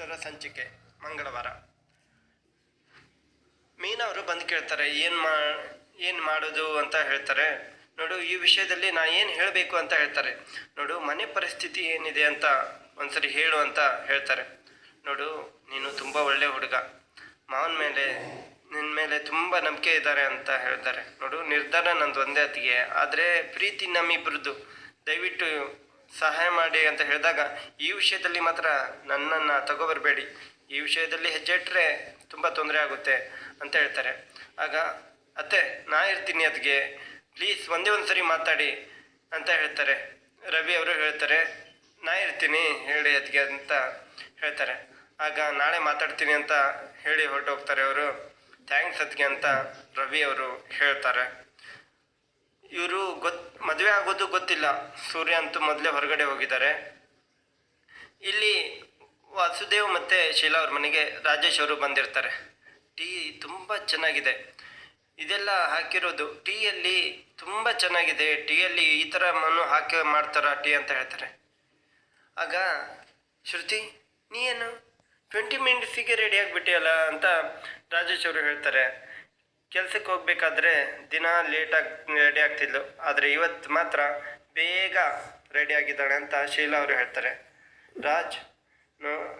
ವರಿಷ್ಠರ ಸಂಚಿಕೆ, ಮಂಗಳವಾರ. ಮೀನಾ ಅವರು ಬಂದು ಕೇಳ್ತಾರೆ, ಏನು ಮಾ, ಏನು ಮಾಡೋದು ಅಂತ ಹೇಳ್ತಾರೆ. ನೋಡು, ಈ ವಿಷಯದಲ್ಲಿ ನಾ ಏನು ಹೇಳಬೇಕು ಅಂತ ಹೇಳ್ತಾರೆ. ನೋಡು, ಮನೆ ಪರಿಸ್ಥಿತಿ ಏನಿದೆ ಅಂತ ಒಂದ್ಸರಿ ಹೇಳು ಅಂತ ಹೇಳ್ತಾರೆ. ನೋಡು, ನೀನು ತುಂಬ ಒಳ್ಳೆ ಹುಡುಗ. ಮಾವನ ಮೇಲೆ ನಿನ್ನ ಮೇಲೆ ತುಂಬ ನಂಬಿಕೆ ಇದ್ದಾರೆ ಅಂತ ಹೇಳ್ತಾರೆ. ನೋಡು ನಿರ್ಧಾರ ನಂದು ಒಂದೇ ಹತ್ತಿಗೆ ಆದರೆ, ಪ್ರೀತಿ ನಮ್ಮಿಬ್ಬರದ್ದು ದಯವಿಟ್ಟು ಸಹಾಯ ಮಾಡಿ ಅಂತ ಹೇಳಿದಾಗ, ಈ ವಿಷಯದಲ್ಲಿ ಮಾತ್ರ ನನ್ನನ್ನು ತಗೋಬರಬೇಡಿ. ಈ ವಿಷಯದಲ್ಲಿ ಹೆಜ್ಜೆ ಇಟ್ಟರೆ ತುಂಬ ತೊಂದರೆ ಆಗುತ್ತೆ ಅಂತ ಹೇಳ್ತಾರೆ. ಆಗ, ಅತ್ತೆ, ನಾ ಇರ್ತೀನಿ ಅದಕ್ಕೆ ಪ್ಲೀಸ್ ಒಂದೇ ಒಂದು ಸರಿ ಮಾತಾಡಿ ಅಂತ ಹೇಳ್ತಾರೆ. ರವಿ ಅವರು ಹೇಳ್ತಾರೆ, ನಾ ಇರ್ತೀನಿ, ಹೇಳಿ ಅದಕ್ಕೆ ಅಂತ ಹೇಳ್ತಾರೆ. ಆಗ, ನಾಳೆ ಮಾತಾಡ್ತೀನಿ ಅಂತ ಹೇಳಿ ಹೊರಟೋಗ್ತಾರೆ ಅವರು. ಥ್ಯಾಂಕ್ಸ್ ಅದಕ್ಕೆ ಅಂತ ರವಿ ಅವರು ಹೇಳ್ತಾರೆ. ಇವರು ಗೊತ್, ಮದುವೆ ಆಗೋದು ಗೊತ್ತಿಲ್ಲ. ಸೂರ್ಯ ಅಂತೂ ಮೊದಲೇ ಹೊರಗಡೆ ಹೋಗಿದ್ದಾರೆ. ಇಲ್ಲಿ ವಾಸುದೇವ್ ಮತ್ತು ಶೀಲಾ ಅವ್ರ ಮನೆಗೆ ರಾಜೇಶ್ ಅವರು ಬಂದಿರ್ತಾರೆ. ಟೀ ತುಂಬ ಚೆನ್ನಾಗಿದೆ. ಇದೆಲ್ಲ ಹಾಕಿರೋದು ಟೀಯಲ್ಲಿ ತುಂಬ ಚೆನ್ನಾಗಿದೆ. ಟೀಯಲ್ಲಿ ಈ ಥರ ಮನು ಹಾಕಿ ಮಾಡ್ತಾರ ಟೀ ಅಂತ ಹೇಳ್ತಾರೆ. ಆಗ ಶ್ರುತಿ, ನೀ ಏನು? ಟ್ವೆಂಟಿ ಮಿನಿಟ್ಸಿಗೆ ರೆಡಿ ಆಗಿಬಿಟ್ಟಿಯಲ್ಲ ಅಂತ ರಾಜೇಶ್ ಅವರು ಹೇಳ್ತಾರೆ. ಕೆಲ್ಸಕ್ಕೆ ಹೋಗ್ಬೇಕಾದ್ರೆ ದಿನ ಲೇಟಾಗಿ ರೆಡಿ ಆಗ್ತಿದ್ಲು. ಆದರೆ ಇವತ್ತು ಮಾತ್ರ ಬೇಗ ರೆಡಿ ಆಗಿದ್ದಾಳೆ ಅಂತ ಶೀಲಾ ಅವರು ಹೇಳ್ತಾರೆ. ರಾಜ್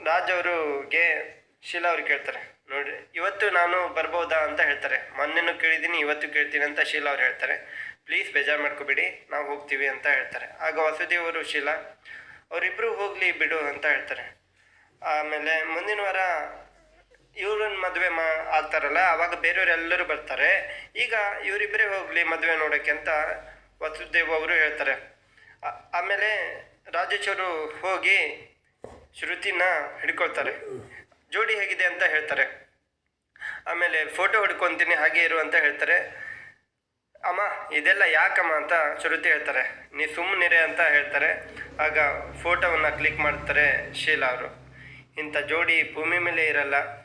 ರಾಜ್ ಅವರಿಗೆ ಶೀಲಾ ಅವ್ರು ಕೇಳ್ತಾರೆ. ನೋಡ್ರಿ, ಇವತ್ತು ನಾನು ಬರ್ಬೋದಾ ಅಂತ ಹೇಳ್ತಾರೆ. ಮೊನ್ನೆನೂ ಕೇಳಿದ್ದೀನಿ, ಇವತ್ತು ಕೇಳ್ತೀನಿ ಅಂತ ಶೀಲಾ ಅವ್ರು ಹೇಳ್ತಾರೆ. ಪ್ಲೀಸ್ ಬೇಜಾರು ಮಾಡ್ಕೋಬೇಡಿ, ನಾವು ಹೋಗ್ತೀವಿ ಅಂತ ಹೇಳ್ತಾರೆ. ಆಗ ವಸುದೇವ್ ಅವರು, ಶೀಲಾ ಅವರಿಬ್ಬರು ಹೋಗಲಿ ಬಿಡು ಅಂತ ಹೇಳ್ತಾರೆ. ಆಮೇಲೆ ಮುಂದಿನ ವಾರ ಇವ್ರನ್ನ ಮದುವೆ ಮಾ, ಆಗ್ತಾರಲ್ಲ, ಅವಾಗ ಬೇರೆಯವರೆಲ್ಲರೂ ಬರ್ತಾರೆ. ಈಗ ಇವರಿಬ್ಬರೇ ಹೋಗಲಿ ಮದುವೆ ನೋಡೋಕ್ಕೆ ಅಂತ ವಸುದೇವ್ ಅವರು ಹೇಳ್ತಾರೆ. ಆಮೇಲೆ ರಾಜೇಶ್ವರು ಹೋಗಿ ಶ್ರುತಿನ ಹಿಡ್ಕೊಳ್ತಾರೆ. ಜೋಡಿ ಹೇಗಿದೆ ಅಂತ ಹೇಳ್ತಾರೆ. ಆಮೇಲೆ ಫೋಟೋ ಹಿಡ್ಕೊತೀನಿ, ಹಾಗೆ ಇರು ಅಂತ ಹೇಳ್ತಾರೆ. ಅಮ್ಮ, ಇದೆಲ್ಲ ಯಾಕಮ್ಮ ಅಂತ ಶ್ರುತಿ ಹೇಳ್ತಾರೆ. ನೀ ಸುಮ್ಮನಿರೆ ಅಂತ ಹೇಳ್ತಾರೆ. ಆಗ ಫೋಟೋವನ್ನು ಕ್ಲಿಕ್ ಮಾಡ್ತಾರೆ ಶೀಲಾ ಅವರು. ಇಂಥ ಜೋಡಿ ಭೂಮಿ ಮೇಲೆ ಇರಲ್ಲ.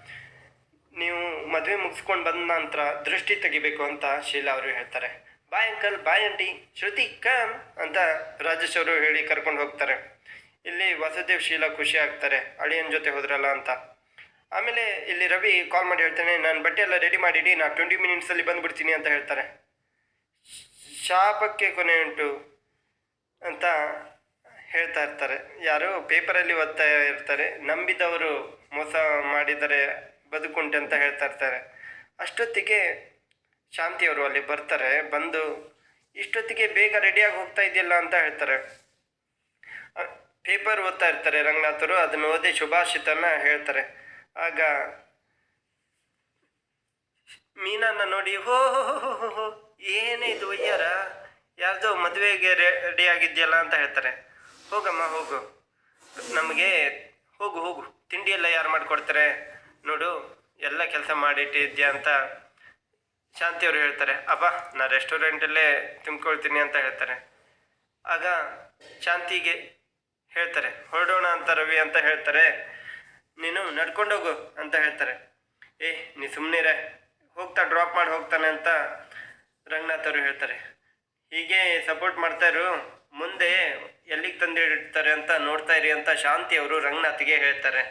ನೀವು ಮದುವೆ ಮುಗಿಸ್ಕೊಂಡು ಬಂದ ನಂತರ ದೃಷ್ಟಿ ತೆಗಿಬೇಕು ಅಂತ ಶೀಲಾ ಅವರು ಹೇಳ್ತಾರೆ. Bye uncle bye aunty. Shruti come ಅಂತ ರಾಜೇಶ್ ಅವರು ಹೇಳಿ ಕರ್ಕೊಂಡು ಹೋಗ್ತಾರೆ. ಇಲ್ಲಿ ವಸುದೇವ್, ಶೀಲಾ ಖುಷಿ ಆಗ್ತಾರೆ. ಅಳಿಯನ್ ಜೊತೆ ಹೋದ್ರಲ್ಲ ಅಂತ. ಆಮೇಲೆ ಇಲ್ಲಿ ರವಿ ಕಾಲ್ ಮಾಡಿ ಹೇಳ್ತಾನೆ, ನಾನು ಬಟ್ಟೆ ಎಲ್ಲ ರೆಡಿ ಮಾಡಿಡಿ ನಾನು ಟ್ವೆಂಟಿ ಮಿನಿಟ್ಸಲ್ಲಿ ಬಂದ್ಬಿಡ್ತೀನಿ ಅಂತ ಹೇಳ್ತಾರೆ. ಶಾಪಕ್ಕೆ ಕೊನೆ ಉಂಟು ಅಂತ ಹೇಳ್ತಾ ಇರ್ತಾರೆ. ಯಾರು ಪೇಪರಲ್ಲಿ ಓದ್ತಾ ಇರ್ತಾರೆ. ನಂಬಿದವರು ಮೋಸ ಮಾಡಿದರೆ ಬದುಕುಂಟು ಅಂತ ಹೇಳ್ತಾ ಇರ್ತಾರೆ. ಅಷ್ಟೊತ್ತಿಗೆ ಶಾಂತಿಯವರು ಅಲ್ಲಿ ಬರ್ತಾರೆ, ಬಂದು ಇಷ್ಟೊತ್ತಿಗೆ ಬೇಗ ರೆಡಿಯಾಗಿ ಹೋಗ್ತಾ ಇದೆಯಲ್ಲ ಅಂತ ಹೇಳ್ತಾರೆ. ಪೇಪರ್ ಓದ್ತಾ ಇರ್ತಾರೆ ರಂಗನಾಥರು, ಅದನ್ನು ಓದಿ ಶುಭಾಷಿತನ ಹೇಳ್ತಾರೆ. ಆಗ ಮೀನನ್ನ ನೋಡಿ, ಹೋ ಹೋ ಏನೇ ಇದು ಒಯ್ಯಾರ ಯಾರ್ದೋ ಮದುವೆಗೆ ರೆಡಿ ಆಗಿದ್ಯಲ್ಲ ಅಂತ ಹೇಳ್ತಾರೆ. ಹೋಗಮ್ಮ, ಹೋಗು. ನಮಗೆ ಹೋಗು ಹೋಗು. ತಿಂಡಿ ಎಲ್ಲ ಯಾರು ಮಾಡಿಕೊಡ್ತಾರೆ? ನೋಡು, ಎಲ್ಲ ಕೆಲಸ ಮಾಡಿಟ್ಟಿದ್ಯಾ ಅಂತ ಶಾಂತಿಯವರು ಹೇಳ್ತಾರೆ ಅಪ್ಪ ನಾ ರೆಸ್ಟೋರೆಂಟಲ್ಲೇ ತುಂಬ್ಕೊಳ್ತೀನಿ ಅಂತ ಹೇಳ್ತಾರೆ. ಆಗ ಶಾಂತಿಗೆ ಹೇಳ್ತಾರೆ, ಹೊರಡೋಣ ಅಂತ ರವಿ ಅಂತ ಹೇಳ್ತಾರೆ, ನೀನು ನಡ್ಕೊಂಡೋಗು ಅಂತ ಹೇಳ್ತಾರೆ. ಏ, ನೀ ಸುಮ್ಮನಿರ ಹೋಗ್ತಾ ಡ್ರಾಪ್ ಮಾಡಿ ಹೋಗ್ತಾನೆ ಅಂತ ರಂಗನಾಥ್ ಅವರು ಹೇಳ್ತಾರೆ. ಹೀಗೆ ಸಪೋರ್ಟ್ ಮಾಡ್ತಾ ಇರು, ಮುಂದೆ ಎಲ್ಲಿಗೆ ತಂದಿಡ್ತಾರೆ ಅಂತ ನೋಡ್ತಾ ಇರಿ ಅಂತ ಶಾಂತಿ ಅವರು ರಂಗನಾಥ್ಗೆ ಹೇಳ್ತಾರೆ.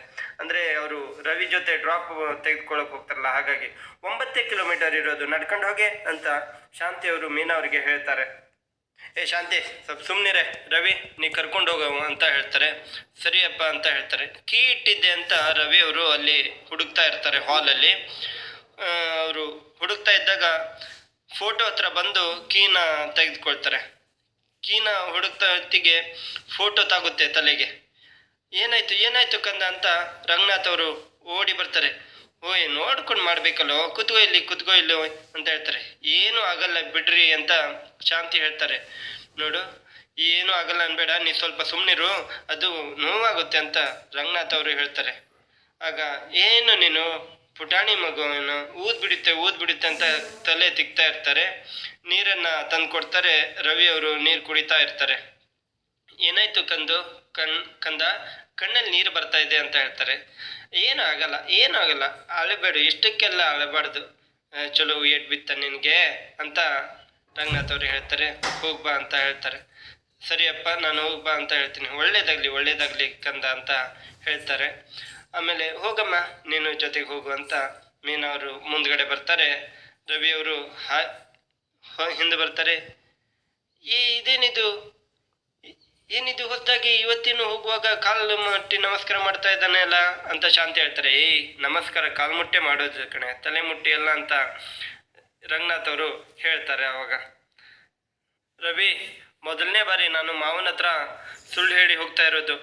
ಅಂದರೆ ಅವರು ರವಿ ಜೊತೆ ಡ್ರಾಪ್ ತೆಗೆದುಕೊಳ್ಳಕ್ ಹೋಗ್ತಾರಲ್ಲ, ಹಾಗಾಗಿ ಒಂಬತ್ತೇ ಕಿಲೋಮೀಟರ್ ಇರೋದು. ನಡ್ಕೊಂಡು ಹೋಗೆ ಅಂತ ಶಾಂತಿ ಅವರು ಮೀನಾ ಅವರಿಗೆ ಹೇಳ್ತಾರೆ. ಏ ಶಾಂತಿ, ಸ್ವಲ್ಪ ಸುಮ್ಮನಿರೆ ರವಿ, ನೀ ಕರ್ಕೊಂಡು ಹೋಗೋ ಅಂತ ಹೇಳ್ತಾರೆ. ಸರಿಯಪ್ಪ ಅಂತ ಹೇಳ್ತಾರೆ. ಕೀ ಇಟ್ಟಿದ್ದೆ ಅಂತ ರವಿ ಅವರು ಅಲ್ಲಿ ಹುಡುಕ್ತಾ ಇರ್ತಾರೆ ಹಾಲಲ್ಲಿ ಅವರು ಹುಡುಕ್ತಾ ಇದ್ದಾಗ ಫೋಟೋ ಹತ್ರ ಬಂದು ಕೀನ ತೆಗೆದುಕೊಳ್ತಾರೆ. ಕೀನ ಹುಡುಕ್ತಾ ಹೊತ್ತಿಗೆ ಫೋಟೋ ತಾಗುತ್ತೆ ತಲೆಗೆ. ಏನಾಯ್ತು ಏನಾಯ್ತು ಕಂದ ಅಂತ ರಂಗನಾಥ್ ಅವರು ಓಡಿ ಬರ್ತಾರೆ. ಓಯ್, ನೋಡ್ಕೊಂಡು ಮಾಡ್ಬೇಕಲ್ಲೋ, ಕುತ್ಕೋ ಇಲ್ಲಿ ಕುತ್ಕೋ ಇಲ್ಲಿ ಅಂತ ಹೇಳ್ತಾರೆ. ಏನೂ ಆಗಲ್ಲ ಬಿಡ್ರಿ ಅಂತ ಶಾಂತಿ ಹೇಳ್ತಾರೆ. ನೋಡು, ಏನೂ ಆಗಲ್ಲ ಅನ್ಬೇಡ, ನೀ ಸ್ವಲ್ಪ ಸುಮ್ಮನಿರು ಅದು ನೋವಾಗುತ್ತೆ ಅಂತ ರಂಗನಾಥ್ ಅವರು ಹೇಳ್ತಾರೆ. ಆಗ, ಏನು ನೀನು, ಪುಟಾಣಿ ಮಗುವನ್ನು ಊದ್ ಬಿಡುತ್ತೆ ಊದ್ ಬಿಡುತ್ತೆ ಅಂತ ತಲೆ ತಿಕ್ತಾ ಇರ್ತಾರೆ. ನೀರನ್ನ ತಂದು ಕೊಡ್ತಾರೆ ರವಿ ಅವರು ನೀರು ಕುಡಿತಾ ಇರ್ತಾರೆ. ಏನಾಯ್ತು ಕಂದು? ಕಣ್, ಕಂದ? ಕಣ್ಣಲ್ಲಿ ನೀರು ಬರ್ತಾ ಇದೆ ಅಂತ ಹೇಳ್ತಾರೆ. ಏನು ಆಗಲ್ಲ ಏನು ಆಗಲ್ಲ. ಅಳಬೇಡು, ಇಷ್ಟಕ್ಕೆಲ್ಲ ಅಳಬಾರ್ದು. ಚಲೋ ಏಟ್ ಬಿತ್ತ ನಿನಗೆ ಅಂತ ರಂಗನಾಥ್ ಅವರು ಹೇಳ್ತಾರೆ. ಹೋಗ್ಬಾ ಅಂತ ಹೇಳ್ತಾರೆ. ಸರಿಯಪ್ಪ, ನಾನು ಹೋಗ್ಬಾ ಅಂತ ಹೇಳ್ತೀನಿ. ಒಳ್ಳೇದಾಗ್ಲಿ ಒಳ್ಳೇದಾಗ್ಲಿ ಕಂದ ಅಂತ ಹೇಳ್ತಾರೆ. ಆಮೇಲೆ, ಹೋಗಮ್ಮ, ನೀನು ಜೊತೆಗೆ ಹೋಗು ಅಂತ ಮೀನಾ ಅವರು ಮುಂದ್ಗಡೆ ಬರ್ತಾರೆ. ರವಿಯವರು ಹಾ ಹಿಂದೆ ಬರ್ತಾರೆ. ಈ ಇದೇನಿದು? ಏನಿದು ಹೊಸದಾಗಿ ಇವತ್ತಿನ ಹೋಗುವಾಗ ಕಾಲು ಮುಟ್ಟಿ ನಮಸ್ಕಾರ ಮಾಡ್ತಾ ಇದ್ದಾನೆ ಅಲ್ಲ ಅಂತ ಶಾಂತಿ ಹೇಳ್ತಾರೆ. ಏಯ್ ನಮಸ್ಕಾರ, ಕಾಲು ಮುಟ್ಟೆ ಮಾಡೋದು ಕಣೆ, ತಲೆ ಮುಟ್ಟಿ ಅಲ್ಲ ಅಂತ ರಂಗನಾಥ್ ಅವರು ಹೇಳ್ತಾರೆ ಅವಾಗ. ರವಿ, ಮೊದಲನೇ ಬಾರಿ ನಾನು ಮಾವನ ಹತ್ರ ಸುಳ್ಳು ಹೇಳಿ ಹೋಗ್ತಾ ಇರೋದು.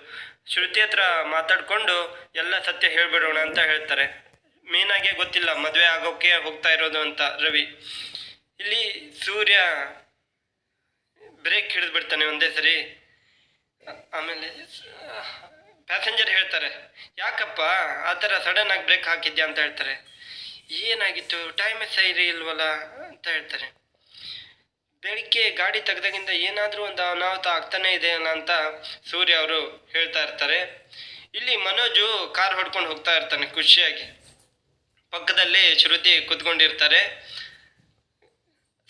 ಶ್ರುತಿ ಹತ್ರ ಮಾತಾಡ್ಕೊಂಡು ಎಲ್ಲ ಸತ್ಯ ಹೇಳ್ಬಿಡೋಣ ಅಂತ ಹೇಳ್ತಾರೆ. ಮೇನಾಗೆ ಗೊತ್ತಿಲ್ಲ, ಮದುವೆ ಆಗೋಕೆ ಹೋಗ್ತಾ ಇರೋದು ಅಂತ ರವಿ. ಇಲ್ಲಿ ಸೂರ್ಯ ಬ್ರೇಕ್ ಹಿಡಿದ್ಬಿಡ್ತಾನೆ ಒಂದೇ ಸರಿ. ಆಮೇಲೆ ಪ್ಯಾಸೆಂಜರ್ ಹೇಳ್ತಾರೆ, ಯಾಕಪ್ಪ, ಆ ಥರ ಸಡನ್ ಆಗಿ ಬ್ರೇಕ್ ಹಾಕಿದ್ಯಾ? ಅಂತ ಹೇಳ್ತಾರೆ. ಏನಾಗಿತ್ತು? ಟೈಮೇ ಸೈರಿ ಇಲ್ವಲ್ಲ? ಅಂತ ಹೇಳ್ತಾರೆ. ಬೆಳಿಗ್ಗೆ ಗಾಡಿ ತೆಗ್ದಾಗಿಂದ ಏನಾದರೂ ಒಂದು ಅನಾಹುತ ಆಗ್ತಾನೆ ಇದೆ ಅಂತ ಸೂರ್ಯ ಅವರು ಹೇಳ್ತಾ ಇರ್ತಾರೆ. ಇಲ್ಲಿ ಮನೋಜು ಕಾರ್ ಹೊಡ್ಕೊಂಡು ಹೋಗ್ತಾ ಇರ್ತಾನೆ ಖುಷಿಯಾಗಿ. ಪಕ್ಕದಲ್ಲಿ ಶ್ರುತಿ ಕುತ್ಕೊಂಡಿರ್ತಾರೆ.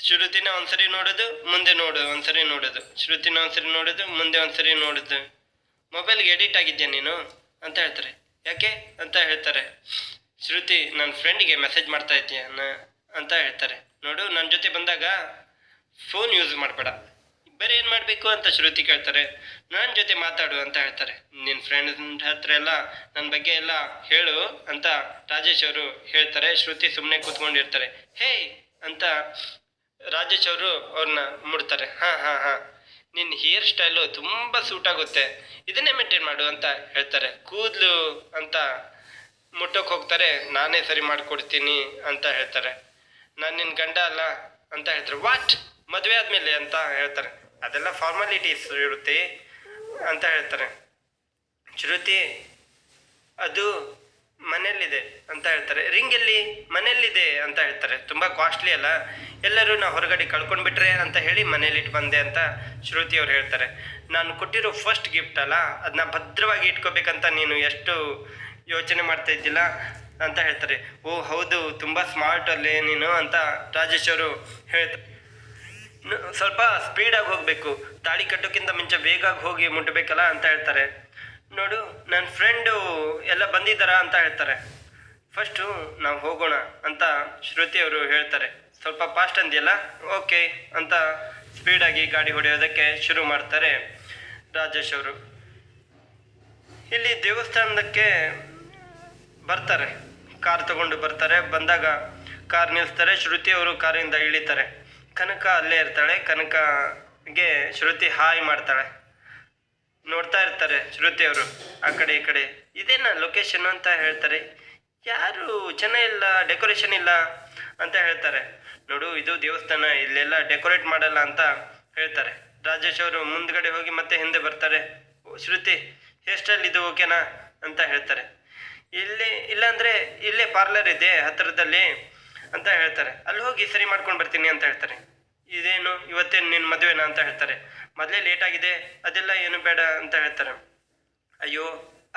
ಶ್ರುತಿನ ಒಂದ್ಸರಿ ನೋಡೋದು, ಮುಂದೆ ನೋಡು ಒಂದ್ಸರಿ ನೋಡೋದು. ಶ್ರುತಿನ ಒಂದ್ಸರಿ ನೋಡೋದು, ಮುಂದೆ ಒಂದ್ಸರಿ ನೋಡೋದು. ಮೊಬೈಲ್ಗೆ ಎಡಿಟ್ ಆಗಿದ್ಯಾ ನೀನು? ಅಂತ ಹೇಳ್ತಾರೆ. ಯಾಕೆ? ಅಂತ ಹೇಳ್ತಾರೆ. ಶ್ರುತಿ ನನ್ನ ಫ್ರೆಂಡಿಗೆ ಮೆಸೇಜ್ ಮಾಡ್ತಾ ಇದ್ದೀಯ ಅಂತ ಹೇಳ್ತಾರೆ. ನೋಡು ನನ್ನ ಜೊತೆ ಬಂದಾಗ ಫೋನ್ ಯೂಸ್ ಮಾಡಬೇಡ. ಬೇರೆ ಏನು ಮಾಡಬೇಕು ಅಂತ ಶ್ರುತಿ ಕೇಳ್ತಾರೆ. ನನ್ನ ಜೊತೆ ಮಾತಾಡು ಅಂತ ಹೇಳ್ತಾರೆ. ನಿನ್ನ ಫ್ರೆಂಡ್ ಹತ್ರ ಎಲ್ಲ ನನ್ನ ಬಗ್ಗೆ ಎಲ್ಲ ಹೇಳು ಅಂತ ರಾಜೇಶ್ ಅವರು ಹೇಳ್ತಾರೆ. ಶ್ರುತಿ ಸುಮ್ಮನೆ ಕೂತ್ಕೊಂಡಿರ್ತಾರೆ. ಹೇ ಅಂತ ರಾಜೇಶ್ ಅವರು ಅವ್ರನ್ನ ಮುಡ್ತಾರೆ. ಹಾಂ ಹಾಂ ಹಾಂ. ನಿನ್ನ ಹೇರ್ ಸ್ಟೈಲು ತುಂಬ ಸೂಟ್ ಆಗುತ್ತೆ. ಇದನ್ನೇ ಮೇಂಟೈನ್ ಮಾಡು ಅಂತ ಹೇಳ್ತಾರೆ. ಕೂದಲು ಅಂತ ಮುಟ್ಟೋಕೆ ಹೋಗ್ತಾರೆ. ನಾನೇ ಸರಿ ಮಾಡಿಕೊಡ್ತೀನಿ ಅಂತ ಹೇಳ್ತಾರೆ. ನಾನು ನಿನ್ನ ಗಂಡ ಅಲ್ಲ ಅಂತ ಹೇಳ್ತಾರೆ. ವಾಟ್ ಮದುವೆ ಆದಮೇಲೆ ಅಂತ ಹೇಳ್ತಾರೆ. ಅದೆಲ್ಲ ಫಾರ್ಮಾಲಿಟೀಸ್ ಇರುತ್ತೆ ಅಂತ ಹೇಳ್ತಾರೆ. ಶ್ರುತಿ, ಅದು ಮನೆಯಲ್ಲಿದೆ ಅಂತ ಹೇಳ್ತಾರೆ. ರಿಂಗ್ ಎಲ್ಲಿ ಮನೆಯಲ್ಲಿದೆ ಅಂತ ಹೇಳ್ತಾರೆ. ತುಂಬ ಕಾಸ್ಟ್ಲಿ ಅಲ್ಲ. ಎಲ್ಲರೂ ನಾ ಹೊರಗಡೆ ಕಳ್ಕೊಂಡ್ಬಿಟ್ರೆ ಅಂತ ಹೇಳಿ ಮನೇಲಿ ಇಟ್ಟು ಬಂದೆ ಅಂತ ಶ್ರುತಿ ಅವ್ರು ಹೇಳ್ತಾರೆ. ನಾನು ಕೊಟ್ಟಿರೋ ಫಸ್ಟ್ ಗಿಫ್ಟ್ ಅಲ್ಲ ಅದನ್ನ ಭದ್ರವಾಗಿ ಇಟ್ಕೋಬೇಕಂತ ನೀನು ಎಷ್ಟು ಯೋಚನೆ ಮಾಡ್ತಾ ಇದ್ದಿಲ್ಲ ಅಂತ ಹೇಳ್ತಾರೆ. ಓ, ಹೌದು, ತುಂಬ ಸ್ಮಾರ್ಟ್ ಅಲ್ಲಿ ನೀನು ಅಂತ ರಾಜೇಶ್ ಅವರು ಹೇಳ್ತಾರೆ. ಸ್ವಲ್ಪ ಸ್ಪೀಡಾಗಿ ಹೋಗಬೇಕು. ತಾಳಿ ಕಟ್ಟೋಕ್ಕಿಂತ ಮುಂಚೆ ಬೇಗ ಹೋಗಿ ಮುಟ್ಟಬೇಕಲ್ಲ ಅಂತ ಹೇಳ್ತಾರೆ. ನೋಡು ನನ್ನ ಫ್ರೆಂಡು ಎಲ್ಲ ಬಂದಿದ್ದಾರಾ ಅಂತ ಹೇಳ್ತಾರೆ. ಫಸ್ಟು ನಾವು ಹೋಗೋಣ ಅಂತ ಶ್ರುತಿ ಅವರು ಹೇಳ್ತಾರೆ. ಸ್ವಲ್ಪ ಫಾಸ್ಟ್ ಅಂದಿಯಲ್ಲ? ಓಕೆ ಅಂತ ಸ್ಪೀಡಾಗಿ ಗಾಡಿ ಹೊಡೆಯೋದಕ್ಕೆ ಶುರು ಮಾಡ್ತಾರೆ ರಾಜೇಶ್ ಅವರು. ಇಲ್ಲಿ ದೇವಸ್ಥಾನದಕ್ಕೆ ಬರ್ತಾರೆ. ಕಾರ್ ತಗೊಂಡು ಬರ್ತಾರೆ. ಬಂದಾಗ ಕಾರ್ ನಿಲ್ಲಿಸ್ತಾರೆ ಶ್ರುತಿ ಅವರು ಕಾರಿಂದ ಇಳಿತಾರೆ. ಕನಕ ಅಲ್ಲೇ ಇರ್ತಾಳೆ. ಕನಕಗೆ ಶ್ರುತಿ ಹಾಯ್ ಮಾಡ್ತಾಳೆ. ನೋಡ್ತಾ ಇರ್ತಾರೆ ಶ್ರುತಿ ಅವರು ಆ ಕಡೆ ಈ ಕಡೆ. ಇದೇನಾ ಲೊಕೇಶನ್ ಅಂತ ಹೇಳ್ತಾರೆ. ಯಾರು ಜನ ಇಲ್ಲ ಡೆಕೋರೇಷನ್ ಇಲ್ಲ ಅಂತ ಹೇಳ್ತಾರೆ. ನೋಡು ಇದು ದೇವಸ್ಥಾನ ಇಲ್ಲೆಲ್ಲ ಡೆಕೋರೇಟ್ ಮಾಡಲ್ಲ ಅಂತ ಹೇಳ್ತಾರೆ. ರಾಜೇಶ್ ಅವರು ಮುಂದ್ಗಡೆ ಹೋಗಿ ಮತ್ತೆ ಹಿಂದೆ ಬರ್ತಾರೆ. "ಓ, ಶ್ರುತಿ ಹೇರ್ ಸ್ಟೈಲ್ ಇದು ಓಕೆನಾ ಅಂತ ಹೇಳ್ತಾರೆ. ಇಲ್ಲಿ ಇಲ್ಲಾಂದ್ರೆ ಇಲ್ಲೇ ಪಾರ್ಲರ್ ಇದೆ ಹತ್ತಿರದಲ್ಲಿ ಅಂತ ಹೇಳ್ತಾರೆ. ಅಲ್ಲಿ ಹೋಗಿ ಸರಿ ಮಾಡ್ಕೊಂಡು ಬರ್ತೀನಿ ಅಂತ ಹೇಳ್ತಾರೆ. ಇದೇನು ಇವತ್ತೇನು ನಿನ್ನ ಮದುವೆನಾ ಅಂತ ಹೇಳ್ತಾರೆ. ಮೊದಲೇ ಲೇಟ್ ಆಗಿದೆ, ಅದೆಲ್ಲ ಏನು ಬೇಡ ಅಂತ ಹೇಳ್ತಾರೆ. ಅಯ್ಯೋ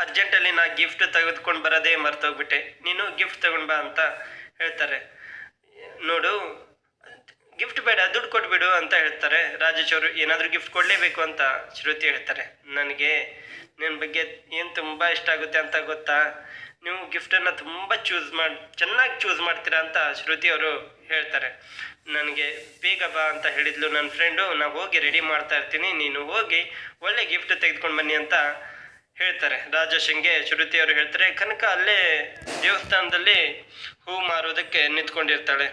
ಅರ್ಜೆಂಟಲ್ಲಿ ನಾ ಗಿಫ್ಟ್ ತೆಗೆದುಕೊಂಡು ಬರೋದೇ ಮರ್ತೋಗ್ಬಿಟ್ಟೆ. ನೀನು ಗಿಫ್ಟ್ ತಗೊಂಡ್ ಬಾ ಅಂತ ಹೇಳ್ತಾರೆ. ನೋಡು ಗಿಫ್ಟ್ ಬೇಡ, ದುಡ್ಡು ಕೊಟ್ಬಿಡು ಅಂತ ಹೇಳ್ತಾರೆ. ರಾಜೇಶ್ ಅವರು, ಏನಾದರೂ ಗಿಫ್ಟ್ ಕೊಡಲೇಬೇಕು ಅಂತ ಶ್ರುತಿ ಹೇಳ್ತಾರೆ. ನನಗೆ ನಿನ್ನ ಬಗ್ಗೆ ಏನು ತುಂಬ ಇಷ್ಟ ಆಗುತ್ತೆ ಅಂತ ಗೊತ್ತಾ? ನೀವು ಗಿಫ್ಟನ್ನು ತುಂಬ ಚೂಸ್ ಮಾಡಿ, ಚೆನ್ನಾಗಿ ಚೂಸ್ ಮಾಡ್ತೀರಾ ಅಂತ ಶ್ರುತಿ ಅವರು ಹೇಳ್ತಾರೆ. ನನಗೆ ಬೇಗ ಬಾ ಅಂತ ಹೇಳಿದ್ಲು ನನ್ನ ಫ್ರೆಂಡು ನಾ ಹೋಗಿ ರೆಡಿ ಮಾಡ್ತಾ ಇರ್ತೀನಿ, ನೀನು ಹೋಗಿ ಒಳ್ಳೆ ಗಿಫ್ಟ್ ತೆಗೆದುಕೊಂಡು ಬನ್ನಿ ಅಂತ ಹೇಳ್ತಾರೆ. ರಾಜಶಂಗೆ ಶ್ರುತಿ ಅವರು ಹೇಳ್ತಾರೆ, ಕನಕ ಅಲ್ಲೇ ದೇವಸ್ಥಾನದಲ್ಲಿ ಹೂ ಮಾರೋದಕ್ಕೆ ನಿಂತ್ಕೊಂಡಿರ್ತಾಳೆ.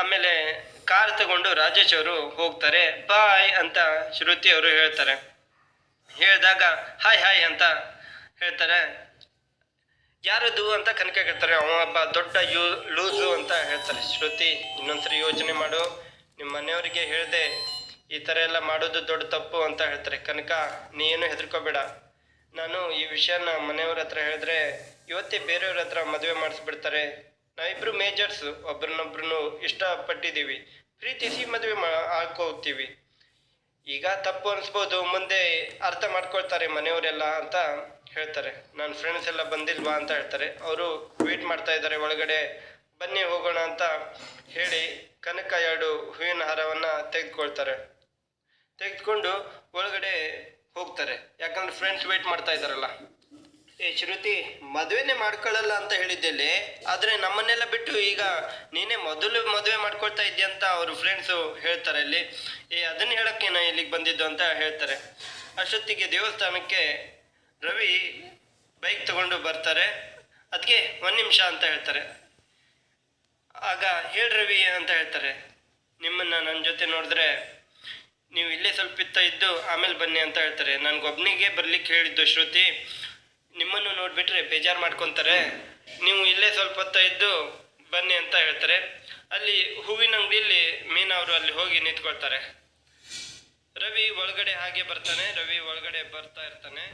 ಆಮೇಲೆ ಕಾರ್ ತಗೊಂಡು ರಾಜೇಶ್ ಅವರು ಹೋಗ್ತಾರೆ, ಬಾಯ್ ಅಂತ ಶ್ರುತಿ ಅವರು ಹೇಳ್ತಾರೆ. ಹೇಳಿದಾಗ, ಹಾಯ್ ಹಾಯ್ ಅಂತ ಹೇಳ್ತಾರೆ. ಯಾರದು ಅಂತ ಕನಕ ಕೇಳ್ತಾರೆ ಅವ ಒಬ್ಬ ದೊಡ್ಡ ಯೂ, ಲೂಸು ಅಂತ ಹೇಳ್ತಾರೆ. ಶ್ರುತಿ, ಇನ್ನೊಂದ್ಸರಿ ಯೋಚನೆ ಮಾಡು. ನಿಮ್ಮ ಮನೆಯವರಿಗೆ ಹೇಳಿದೆ, ಈ ಥರ ಎಲ್ಲ ಮಾಡೋದು ದೊಡ್ಡ ತಪ್ಪು ಅಂತ ಹೇಳ್ತಾರೆ. ಕನಕ ನೀ ಏನು ಹೆದರ್ಕೋಬೇಡ. ನಾನು ಈ ವಿಷಯನ ಮನೆಯವ್ರ ಹತ್ರ ಹೇಳಿದ್ರೆ, ಇವತ್ತೇ ಬೇರೆಯವ್ರ ಹತ್ರ ಮದುವೆ ಮಾಡಿಸ್ಬಿಡ್ತಾರೆ. ನಾವಿಬ್ರು ಮೇಜರ್ಸು. ಒಬ್ರನ್ನೊಬ್ರನ್ನು ಇಷ್ಟಪಟ್ಟಿದ್ದೀವಿ. ಪ್ರೀತಿಸಿ ಮದುವೆ ಮಾ ಹಾಕೋಗ್ತೀವಿ ಈಗ ತಪ್ಪು ಅನಿಸ್ಬೋದು, ಮುಂದೆ ಅರ್ಥ ಮಾಡ್ಕೊಳ್ತಾರೆ ಮನೆಯವರೆಲ್ಲ ಅಂತ ಹೇಳ್ತಾರೆ. ನನ್ನ ಫ್ರೆಂಡ್ಸ್ ಎಲ್ಲ ಬಂದಿಲ್ವಾ? ಅಂತ ಹೇಳ್ತಾರೆ. ಅವರು ವೇಟ್ ಮಾಡ್ತಾ ಇದ್ದಾರೆ, ಒಳಗಡೆ ಬನ್ನಿ, ಹೋಗೋಣ ಅಂತ ಹೇಳಿ ಕನಕ ಎರಡು ಹೂವಿನ ಹಾರವನ್ನು ತೆಗೆದುಕೊಳ್ತಾರೆ. ತೆಗೆದುಕೊಂಡು ಒಳಗಡೆ ಹೋಗ್ತಾರೆ. ಯಾಕಂದ್ರೆ ಫ್ರೆಂಡ್ಸ್ ವೇಟ್ ಮಾಡ್ತಾ ಇದ್ದಾರಲ್ಲ. ಏ ಶ್ರುತಿ, ಮದುವೆನೇ ಮಾಡ್ಕೊಳ್ಳಲ್ಲ ಅಂತ ಹೇಳಿದ್ದಲ್ಲಿ, ಆದ್ರೆ ನಮ್ಮನ್ನೆಲ್ಲ ಬಿಟ್ಟು ಈಗ ನೀನೇ ಮೊದಲು ಮದುವೆ ಮಾಡ್ಕೊಳ್ತಾ ಇದ್ದೀಯ ಅಂತ ಅವ್ರ ಫ್ರೆಂಡ್ಸು ಹೇಳ್ತಾರೆ ಇಲ್ಲಿ ಏ, ಅದನ್ನ ಹೇಳಕ್ಕೆ ನಾ ಇಲ್ಲಿಗೆ ಬಂದಿದ್ದು ಅಂತ ಹೇಳ್ತಾರೆ. ಅಷ್ಟೊತ್ತಿಗೆ ದೇವಸ್ಥಾನಕ್ಕೆ ರವಿ ಬೈಕ್ ತಗೊಂಡು ಬರ್ತಾರೆ. ಅದಕ್ಕೆ ಒಂದು ನಿಮಿಷ ಅಂತ ಹೇಳ್ತಾರೆ. ಆಗ, ಹೇಳ್ ರವಿ ಅಂತ ಹೇಳ್ತಾರೆ. ನಿಮ್ಮನ್ನ ನನ್ನ ಜೊತೆ ನೋಡಿದ್ರೆ ನೀವು ಇಲ್ಲೇ ಸ್ವಲ್ಪ ಇತ್ತ ಇದ್ದು, ಆಮೇಲೆ ಬನ್ನಿ ಅಂತ ಹೇಳ್ತಾರೆ. ನನ್ಗೊಬ್ನಿಗೆ ಬರ್ಲಿಕ್ಕೆ ಹೇಳಿದ್ದು ಶ್ರುತಿ. ನೋಡ್ಬಿಟ್ರೆ ಬೇಜಾರು ಮಾಡ್ಕೊತಾರೆ. ನೀವು ಇಲ್ಲೇ ಸ್ವಲ್ಪ ಹೊತ್ತ ಇದ್ದು ಬನ್ನಿ ಅಂತ ಹೇಳ್ತಾರೆ. ಅಲ್ಲಿ ಹೂವಿನ ಅಂಗಡಿಯಲ್ಲಿ ಮೀನವರು ಅಲ್ಲಿ ಹೋಗಿ ನಿಂತ್ಕೊಳ್ತಾರೆ. ರವಿ ಒಳಗಡೆ ಹಾಗೆ ಬರ್ತಾನೆ. ರವಿ ಒಳಗಡೆ ಬರ್ತಾ ಇರ್ತಾನೆ.